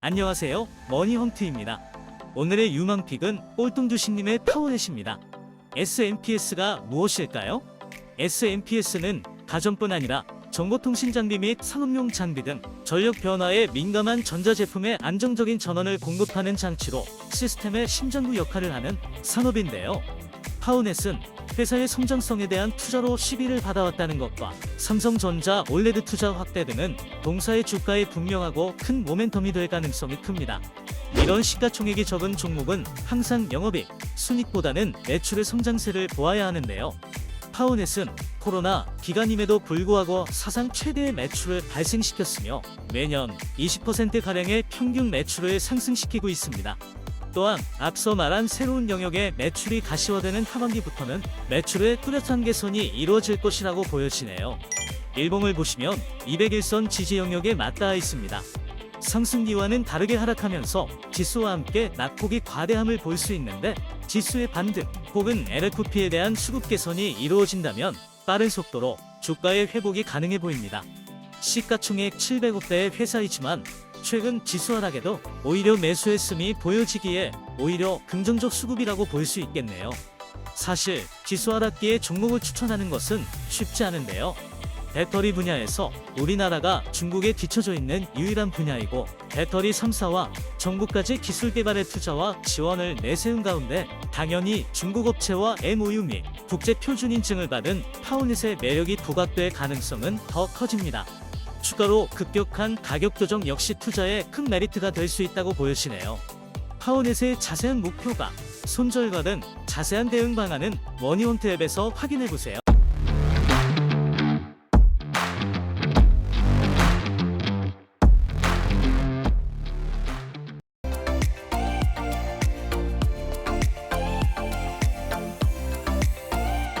안녕하세요. 머니헌트입니다. 오늘의 유망픽은 꼴통주식님의 파워넷입니다. SMPS가 무엇일까요? SMPS는 가전뿐 아니라 정보통신 장비 및 상업용 장비 등 전력 변화에 민감한 전자제품의 안정적인 전원을 공급하는 장치로 시스템의 심장부 역할을 하는 산업인데요. 파워넷은 회사의 성장성에 대한 투자로 시비를 받아왔다는 것과 삼성전자 올레드 투자 확대 등은 동사의 주가에 분명하고 큰 모멘텀이 될 가능성이 큽니다. 이런 시가총액이 적은 종목은 항상 영업이익, 순익보다는 매출의 성장세를 보아야 하는데요. 파워넷은 코로나 기간임에도 불구하고 사상 최대의 매출을 발생시켰으며 매년 20%가량의 평균 매출을 상승시키고 있습니다. 또한 앞서 말한 새로운 영역의 매출이 가시화되는 하반기부터는 매출의 뚜렷한 개선이 이루어질 것이라고 보여지네요. 일봉을 보시면 201선 지지 영역에 맞닿아 있습니다. 상승기와는 다르게 하락하면서 지수와 함께 낙폭이 과대함을 볼 수 있는데 지수의 반등 혹은 LFP에 대한 수급 개선이 이루어진다면 빠른 속도로 주가의 회복이 가능해 보입니다. 시가총액 700억대의 회사이지만 최근 지수 하락에도 오히려 매수했음이 보여지기에 오히려 긍정적 수급이라고 볼 수 있겠네요. 사실 지수 하락기에 종목을 추천하는 것은 쉽지 않은데요. 배터리 분야에서 우리나라가 중국에 뒤처져 있는 유일한 분야이고 배터리 3사와 정부까지 기술 개발의 투자와 지원을 내세운 가운데 당연히 중국 업체와 MOU 및 국제 표준 인증을 받은 파워넷의 매력이 부각될 가능성은 더 커집니다. 추가로 급격한 가격 조정 역시 투자에 큰 메리트가 될 수 있다고 보여지네요. 파워넷의 자세한 목표가 손절과 등 자세한 대응 방안은 머니원트 앱에서 확인해 보세요.